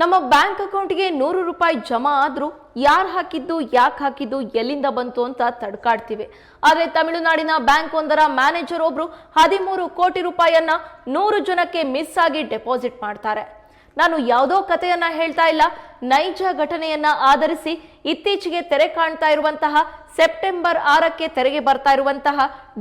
ನಮ್ಮ ಬ್ಯಾಂಕ್ ಅಕೌಂಟ್ಗೆ ನೂರು ರೂಪಾಯಿ ಜಮಾ ಆದರೂ ಯಾರು ಹಾಕಿದ್ದು, ಯಾಕೆ ಹಾಕಿದ್ದು, ಎಲ್ಲಿಂದ ಬಂತು ಅಂತ ತಡ್ಕಾಡ್ತೀವಿ. ಆದರೆ ತಮಿಳುನಾಡಿನ ಬ್ಯಾಂಕ್ ಒಂದರ ಮ್ಯಾನೇಜರ್ ಒಬ್ರು ಹದಿಮೂರು ಕೋಟಿ ರೂಪಾಯಿಯನ್ನ ನೂರು ಜನಕ್ಕೆ ಮಿಸ್ ಆಗಿ ಡೆಪಾಸಿಟ್ ಮಾಡ್ತಾರೆ. ನಾನು ಯಾವುದೋ ಕಥೆಯನ್ನ ಹೇಳ್ತಾ ಇಲ್ಲ. ನೈಜ ಘಟನೆಯನ್ನ ಆಧರಿಸಿ ಇತ್ತೀಚೆಗೆ ತೆರೆ ಕಾಣ್ತಾ ಇರುವಂತಹ ಸೆಪ್ಟೆಂಬರ್ ಆರಕ್ಕೆ ತೆರೆಗೆ ಬರ್ತಾ ಇರುವಂತಹ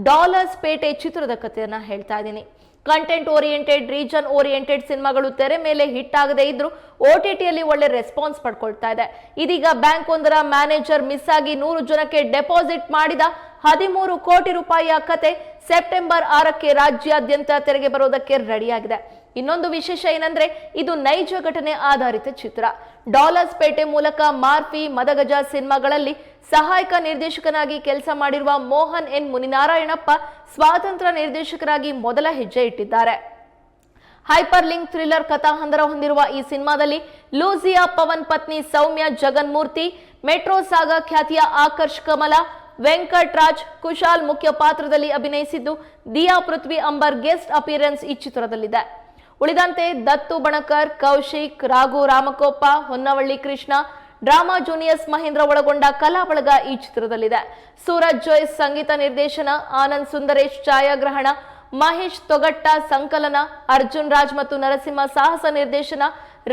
ಡಾಲರ್ಸ್ ಪೇಟೆ ಚಿತ್ರದ ಕಥೆಯನ್ನ ಹೇಳ್ತಾ ಇದ್ದೀನಿ. ಕಂಟೆಂಟ್ ಓರಿಯೆಂಟೆಡ್ ರೀಜನ್ ಓರಿಯೆಂಟೆಡ್ ಸಿನಿಮಾಗಳು ತೆರೆ ಮೇಲೆ ಹಿಟ್ ಆಗದೆ ಇದ್ರು ಒ ಟಿ ಟಿಯಲ್ಲಿ ಒಳ್ಳೆ ರೆಸ್ಪಾನ್ಸ್ ಪಡ್ಕೊಳ್ತಾ ಇದೆ. ಇದೀಗ ಬ್ಯಾಂಕ್ ಒಂದರ ಮ್ಯಾನೇಜರ್ ಮಿಸ್ ಆಗಿ ನೂರು ಜನಕ್ಕೆ ಡೆಪಾಸಿಟ್ ಮಾಡಿದ ಹದಿಮೂರು ಕೋಟಿ ರೂಪಾಯಿಯ ಕತೆ ಸೆಪ್ಟೆಂಬರ್ ಆರಕ್ಕೆ ರಾಜ್ಯಾದ್ಯಂತ ತೆರೆಗೆ ಬರೋದಕ್ಕೆ ರೆಡಿಯಾಗಿದೆ. ಇನ್ನೊಂದು ವಿಶೇಷ ಏನಂದ್ರೆ, ಇದು ನೈಜ ಘಟನೆ ಆಧಾರಿತ ಚಿತ್ರ. ಡಾಲರ್ಸ್ ಪೇಟೆ ಮೂಲಕ ಮಾರ್ಫಿ ಮದಗಜ ಸಿನಿಮಾಗಳಲ್ಲಿ ಸಹಾಯಕ ನಿರ್ದೇಶಕನಾಗಿ ಕೆಲಸ ಮಾಡಿರುವ ಮೋಹನ್ ಎನ್ ಮುನಿನಾರಾಯಣಪ್ಪ ಸ್ವಾತಂತ್ರ್ಯ ನಿರ್ದೇಶಕರಾಗಿ ಮೊದಲ ಹೆಜ್ಜೆ ಇಟ್ಟಿದ್ದಾರೆ. ಹೈಪರ್ ಲಿಂಕ್ ಥ್ರಿಲ್ಲರ್ ಕಥಾಹಂದರ ಹೊಂದಿರುವ ಈ ಸಿನಿಮಾದಲ್ಲಿ ಲೂಸಿಯಾ ಪವನ್ ಪತ್ನಿ ಸೌಮ್ಯ ಜಗನ್ಮೂರ್ತಿ, ಮೆಟ್ರೋ ಸಾಗ ಖ್ಯಾತಿಯ ಆಕರ್ಷ್ ಕಮಲ ವೆಂಕಟ್ ರಾಜ್ ಕುಶಾಲ್ ಮುಖ್ಯ ಪಾತ್ರದಲ್ಲಿ ಅಭಿನಯಿಸಿದ್ದು ದಿಯಾ ಪೃಥ್ವಿ ಅಂಬರ್ ಗೆಸ್ಟ್ ಅಪಿಯರೆನ್ಸ್ ಈ ಚಿತ್ರದಲ್ಲಿದೆ. ಉಳಿದಂತೆ ದತ್ತು ಬಣಕರ್, ಕೌಶಿಕ್, ರಾಘು ರಾಮಕೋಪ ಹೊನ್ನವಳ್ಳಿ ಕೃಷ್ಣ, ಡ್ರಾಮಾ ಜೂನಿಯರ್ಸ್ ಮಹೇಂದ್ರ ಒಳಗೊಂಡ ಕಲಾ ಬಳಗ ಈ ಚಿತ್ರದಲ್ಲಿದೆ. ಸೂರಜ್ ಜೋಯ್ಸ್ ಸಂಗೀತ ನಿರ್ದೇಶನ, ಆನಂದ್ ಸುಂದರೇಶ್ ಛಾಯಾಗ್ರಹಣ, ಮಹೇಶ್ ತೊಗಟ್ಟ ಸಂಕಲನ, ಅರ್ಜುನ್ ರಾಜ್ ಮತ್ತು ನರಸಿಂಹ ಸಾಹಸ ನಿರ್ದೇಶನ,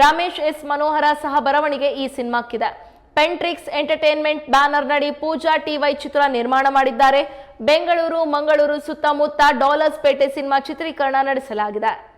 ರಮೇಶ್ ಎಸ್ ಮನೋಹರ ಸಹ ಬರವಣಿಗೆ ಈ ಸಿನಿಮಾಕ್ಕಿದೆ. ಪೆಂಟ್ರಿಕ್ಸ್ ಎಂಟರ್ಟೈನ್ಮೆಂಟ್ ಬ್ಯಾನರ್ ನಡಿ ಪೂಜಾ ಟಿವೈ ಚಿತ್ರ ನಿರ್ಮಾಣ ಮಾಡಿದ್ದಾರೆ. ಬೆಂಗಳೂರು, ಮಂಗಳೂರು ಸುತ್ತಮುತ್ತ ಡಾಲರ್ಸ್ ಪೇಟೆ ಸಿನಿಮಾ ಚಿತ್ರೀಕರಣ ನಡೆಸಲಾಗಿದೆ.